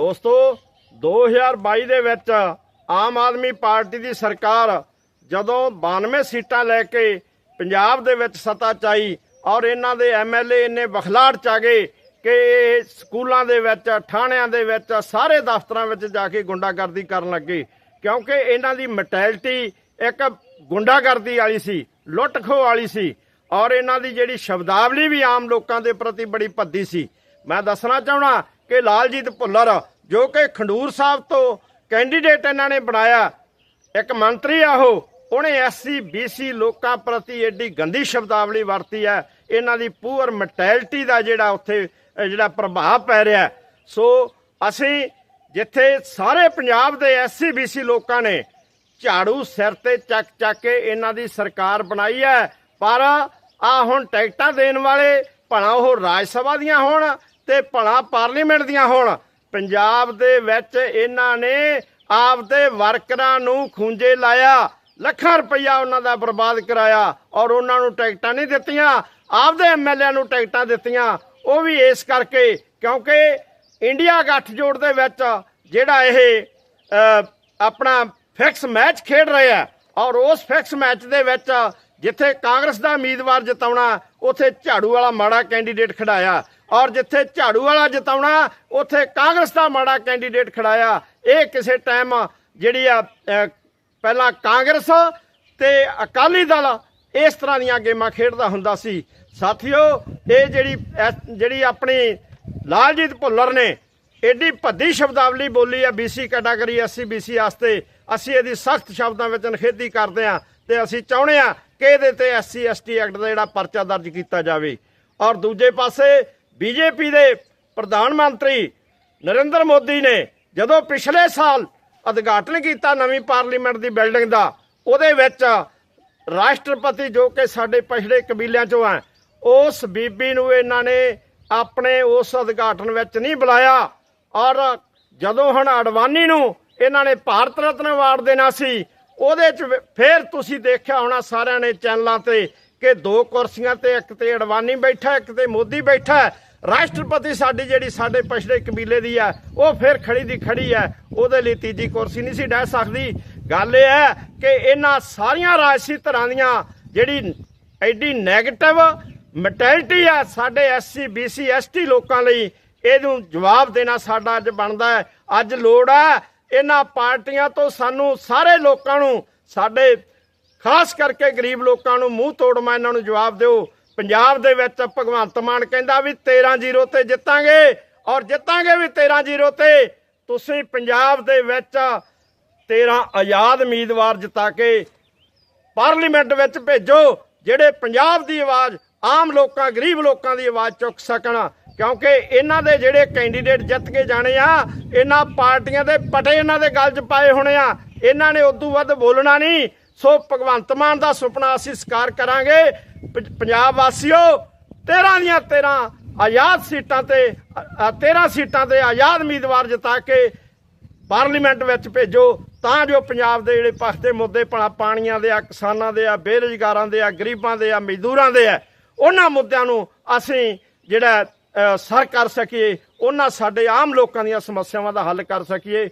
ਦੋਸਤੋ 2022 ਦੇ ਵਿੱਚ ਆਮ ਆਦਮੀ ਪਾਰਟੀ ਦੀ ਸਰਕਾਰ ਜਦੋਂ 92 ਸੀਟਾਂ ਲੈ ਕੇ ਪੰਜਾਬ ਦੇ ਵਿੱਚ ਸੱਤਾ ਚਾਈ ਔਰ ਇਹਨਾਂ ਦੇ ਐਮਐਲਏ ਇੰਨੇ ਬਖਲਾੜ ਚ ਆ ਗਏ ਕਿ ਇਹ ਸਕੂਲਾਂ ਦੇ ਵਿੱਚ, ਥਾਣਿਆਂ ਦੇ ਵਿੱਚ, ਸਾਰੇ ਦਫ਼ਤਰਾਂ ਵਿੱਚ ਜਾ ਕੇ ਗੁੰਡਾਗਰਦੀ ਕਰਨ ਲੱਗੇ। ਕਿਉਂਕਿ ਇਹਨਾਂ ਦੀ ਮੈਂਟੈਲਿਟੀ ਇੱਕ ਗੁੰਡਾਗਰਦੀ ਵਾਲੀ ਸੀ, ਲੁੱਟ ਖੋਹ ਵਾਲੀ ਸੀ ਔਰ ਇਹਨਾਂ ਦੀ ਜਿਹੜੀ ਸ਼ਬਦਾਵਲੀ ਵੀ ਆਮ ਲੋਕਾਂ ਦੇ ਪ੍ਰਤੀ ਬੜੀ ਭੱਦੀ ਸੀ। ਮੈਂ ਦੱਸਣਾ ਚਾਹਣਾ ਕਿ ਲਾਲਜੀਤ ਭੁੱਲਰ, ਜੋ ਕਿ ਖੰਡੂਰ ਸਾਹਿਬ ਤੋਂ ਕੈਂਡੀਡੇਟ ਇਹਨਾਂ ਨੇ ਬਣਾਇਆ, ਇੱਕ ਮੰਤਰੀ ਆ ਉਹ, ਉਹਨੇ ਐਸਸੀ, ਬੀਸੀ ਲੋਕਾਂ ਪ੍ਰਤੀ ਐਡੀ ਗੰਦੀ ਸ਼ਬਦਾਵਲੀ ਵਰਤੀ ਹੈ, ਇਹਨਾਂ ਦੀ ਪੂਅਰ ਮੈਂਟੈਲਿਟੀ ਦਾ ਜਿਹੜਾ ਉੱਥੇ ਜਿਹੜਾ ਪ੍ਰਭਾਵ ਪੈ ਰਿਹਾ ਸੋ ਅਸੀਂ ਜਿੱਥੇ ਸਾਰੇ ਪੰਜਾਬ ਦੇ ਐਸਸੀ, ਬੀਸੀ ਲੋਕਾਂ ਨੇ ਝਾੜੂ ਸਿਰ ਤੇ ਚੱਕ ਚੱਕ ਕੇ ਇਹਨਾਂ ਦੀ ਸਰਕਾਰ ਬਣਾਈ ਹੈ, ਪਰ ਆ ਹੁਣ ਟਿਕਟਾਂ ਦੇਣ ਵਾਲੇ, ਭਲਾ ਉਹ ਰਾਜ ਸਭਾ ਦੀਆਂ ਹੋਣ ਤੇ ਭਲਾ ਪਾਰਲੀਮੈਂਟ ਦੀਆਂ ਹੋਣ। ਪੰਜਾਬ ਦੇ ਵਿੱਚ ਇਹਨਾਂ ਨੇ ਆਪਦੇ ਵਰਕਰਾਂ ਨੂੰ ਖੂੰਜੇ ਲਾਇਆ। ਲੱਖਾਂ ਰੁਪਈਆ ਉਹਨਾਂ ਦਾ ਬਰਬਾਦ ਕਰਾਇਆ ਔਰ ਉਹਨਾਂ ਨੂੰ ਟਿਕਟਾਂ ਨਹੀਂ ਦਿੱਤੀਆਂ। ਆਪਦੇ ਐਮਐਲਏ ਨੂੰ ਟਿਕਟਾਂ ਦਿੱਤੀਆਂ। ਉਹ ਵੀ ਇਸ ਕਰਕੇ ਕਿਉਂਕਿ ਇੰਡੀਆ ਗੱਠਜੋੜ ਦੇ ਵਿੱਚ ਜਿਹੜਾ ਇਹ ਆਪਣਾ ਫਿਕਸ ਮੈਚ ਖੇਡ ਰਿਹਾ ਔਰ ਉਸ ਫਿਕਸ ਮੈਚ ਦੇ ਵਿੱਚ ਜਿੱਥੇ ਕਾਂਗਰਸ ਦਾ ਉਮੀਦਵਾਰ ਜਿਤਾਉਣਾ ਉੱਥੇ ਝਾੜੂ ਵਾਲਾ ਮਾੜਾ ਕੈਂਡੀਡੇਟ ਖੜਾਇਆ। ਔਰ ਜਿੱਥੇ ਝਾੜੂ ਵਾਲਾ ਜਿਤਾਉਣਾ, ਉੱਥੇ ਕਾਂਗਰਸ ਦਾ ਮਾੜਾ ਕੈਂਡੀਡੇਟ ਖੜਾਇਆ। ਇਹ ਕਿਸੇ ਟਾਈਮ ਜਿਹੜੀ ਆ ਪਹਿਲਾਂ ਕਾਂਗਰਸ ਤੇ ਅਕਾਲੀ ਦਲ ਇਸ ਤਰ੍ਹਾਂ ਦੀਆਂ ਗੇਮਾਂ ਖੇਡਦਾ ਹੁੰਦਾ ਸੀ। ਸਾਥੀਓ, ਇਹ ਜਿਹੜੀ ਐਸ- ਜਿਹੜੀ ਆਪਣੀ ਲਾਲਜੀਤ ਭੁੱਲਰ ਨੇ ਐਡੀ ਭੱਦੀ ਸ਼ਬਦਾਵਲੀ ਬੋਲੀ ਆ ਬੀਸੀ ਕੈਟਾਗਰੀ ਐਸਸੀ ਬੀਸੀ ਵਾਸਤੇ। ਅਸੀਂ ਇਹਦੀ ਸਖਤ ਸ਼ਬਦਾਂ ਵਿੱਚ ਨਿਖੇਧੀ ਕਰਦੇ ਆ ਤੇ ਅਸੀਂ ਚਾਹੁੰਦੇ ਆ ਕਿ ਇਹਦੇ ਤੇ ਐਸਸੀ, ਐਸਟੀ ਐਕਟ ਦਾ ਜਿਹੜਾ ਪਰਚਾ ਦਰਜ ਕੀਤਾ ਜਾਵੇ? ਔਰ ਦੂਜੇ ਪਾਸੇ ਬੀਜੇਪੀ ਦੇ ਪ੍ਰਧਾਨ ਮੰਤਰੀ ਨਰਿੰਦਰ ਮੋਦੀ ਨੇ ਜਦੋਂ ਪਿਛਲੇ ਸਾਲ ਉਦਘਾਟਨ ਕੀਤਾ ਨਵੀਂ ਪਾਰਲੀਮੈਂਟ ਦੀ ਬਿਲਡਿੰਗ ਦਾ, ਉਹਦੇ ਵਿੱਚ ਰਾਸ਼ਟਰਪਤੀ ਜੋ ਕਿ ਸਾਡੇ ਪਛੜੇ ਕਬੀਲਿਆਂ ਚੋਂ ਆ ਉਸ ਬੀਬੀ ਨੂੰ ਇਹਨਾਂ ਨੇ ਆਪਣੇ ਉਸ ਉਦਘਾਟਨ ਵਿੱਚ ਨਹੀਂ ਬੁਲਾਇਆ। ਔਰ ਜਦੋਂ ਹੁਣ ਅਡਵਾਨੀ ਨੂੰ ਇਹਨਾਂ ਨੇ ਭਾਰਤ ਰਤਨ ਅਵਾਰਡ ਦੇਣਾ ਸੀ ਉਹਦੇ ਚ ਫਿਰ ਤੁਸੀਂ ਦੇਖਿਆ ਹੋਣਾ ਸਾਰਿਆਂ ਨੇ ਚੈਨਲਾਂ ਤੇ ਕਿ ਦੋ ਕੁਰਸੀਆਂ ਤੇ ਇੱਕ ਤੇ ਅਡਵਾਨੀ ਬੈਠਾ, ਇੱਕ ਤੇ ਮੋਦੀ ਬੈਠਾ। ਰਾਸ਼ਟਰਪਤੀ ਸਾਡੀ ਜਿਹੜੀ ਸਾਡੇ ਪਛੜੇ ਕਬੀਲੇ ਦੀ ਹੈ ਉਹ ਫਿਰ ਖੜੀ ਦੀ ਖੜੀ ਹੈ ਉਹਦੇ ਲਈ ਤੀਜੀ ਕੁਰਸੀ ਨਹੀਂ ਸੀ ਡਹਿ ਸਕਦੀ। ਗੱਲ ਇਹ ਹੈ ਕਿ ਇਹਨਾਂ ਸਾਰੀਆਂ ਰਾਜਸੀ ਧਰਾਂ ਦੀਆਂ ਜਿਹੜੀ ਐਡੀ ਨੈਗੇਟਿਵ ਮੈਂਟੈਲਿਟੀ ਆ, ਸਾਡੇ ਐਸਸੀ ਬੀਸੀ ਐਸਟੀ ਲੋਕਾਂ ਲਈ ਇਹਨੂੰ ਜਵਾਬ ਦੇਣਾ ਸਾਡਾ ਅੱਜ ਬਣਦਾ ਹੈ। ਅੱਜ ਲੋੜ ਹੈ ਇਹਨਾਂ ਪਾਰਟੀਆਂ ਤੋਂ ਸਾਨੂੰ ਸਾਰੇ ਲੋਕਾਂ ਨੂੰ, ਸਾਡੇ ਖਾਸ ਕਰਕੇ ਗਰੀਬ ਲੋਕਾਂ ਨੂੰ ਮੂੰਹ ਤੋੜਮਾ ਇਹਨਾਂ ਨੂੰ ਜਵਾਬ ਦਿਓ। ਪੰਜਾਬ ਦੇ ਵਿੱਚ ਭਗਵੰਤ ਮਾਨ ਕਹਿੰਦਾ ਵੀ 13-0 ਤੇ ਜਿੱਤਾਂਗੇ ਔਰ ਜਿੱਤਾਂਗੇ ਵੀ 13-0 ਤੇ। ਤੁਸੀਂ ਪੰਜਾਬ ਦੇ ਵਿੱਚ 13 ਆਜ਼ਾਦ ਉਮੀਦਵਾਰ ਜਿਤਾ ਕੇ ਪਾਰਲੀਮੈਂਟ ਵਿੱਚ ਭੇਜੋ, ਜਿਹੜੇ ਪੰਜਾਬ ਦੀ ਆਵਾਜ਼ ਆਮ ਲੋਕਾਂ, ਗਰੀਬ ਲੋਕਾਂ ਦੀ ਆਵਾਜ਼ ਚੁੱਕ ਸਕਣ। ਕਿਉਂਕਿ ਇਹਨਾਂ ਦੇ ਜਿਹੜੇ ਕੈਂਡੀਡੇਟ ਜਿੱਤ ਕੇ ਜਾਣੇ ਆ, ਇਹਨਾਂ ਪਾਰਟੀਆਂ ਦੇ ਪਟੇ ਇਹਨਾਂ ਦੇ ਗਲ 'ਚ ਪਾਏ ਹੋਣੇ ਆ। ਇਹਨਾਂ ਨੇ ਉਦੋਂ ਵੱਧ ਬੋਲਣਾ ਨਹੀਂ। ਸੋ ਭਗਵੰਤ ਮਾਨ ਦਾ ਸੁਪਨਾ ਅਸੀਂ ਸਾਕਾਰ ਕਰਾਂਗੇ। ਪੰਜਾਬ ਵਾਸੀਓ 13 ਦੀਆਂ 13 ਆਜ਼ਾਦ ਸੀਟਾਂ ਤੇ 13 ਸੀਟਾਂ ਤੇ ਆਜ਼ਾਦ ਉਮੀਦਵਾਰ ਜਿਤਾ ਕੇ ਪਾਰਲੀਮੈਂਟ ਵਿੱਚ ਭੇਜੋ। ਤਾਂ ਜੋ ਪੰਜਾਬ ਦੇ ਜਿਹੜੇ ਪੱਖ ਦੇ ਮੁੱਦੇ ਭਲਾ ਪਾਣੀਆਂ ਦੇ ਆ, ਕਿਸਾਨਾਂ ਦੇ ਆ, ਬੇਰੁਜ਼ਗਾਰਾਂ ਦੇ ਆ, ਗਰੀਬਾਂ ਦੇ ਆ, ਮਜ਼ਦੂਰਾਂ ਦੇ ਆ, ਉਹਨਾਂ ਮੁੱਦਿਆਂ ਨੂੰ ਅਸੀਂ ਜਿਹੜਾ ਸਰ ਕਰ ਸਕੀਏ, ਉਹਨਾਂ ਸਾਡੇ ਆਮ ਲੋਕਾਂ ਦੀਆਂ ਸਮੱਸਿਆਵਾਂ ਦਾ ਹੱਲ ਕਰ ਸਕੀਏ।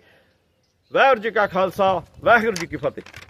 ਵਾਹਿਗੁਰੂ ਜੀ ਕਾ ਖਾਲਸਾ, ਵਾਹਿਗੁਰੂ ਜੀ ਕੀ ਫਤਿਹ।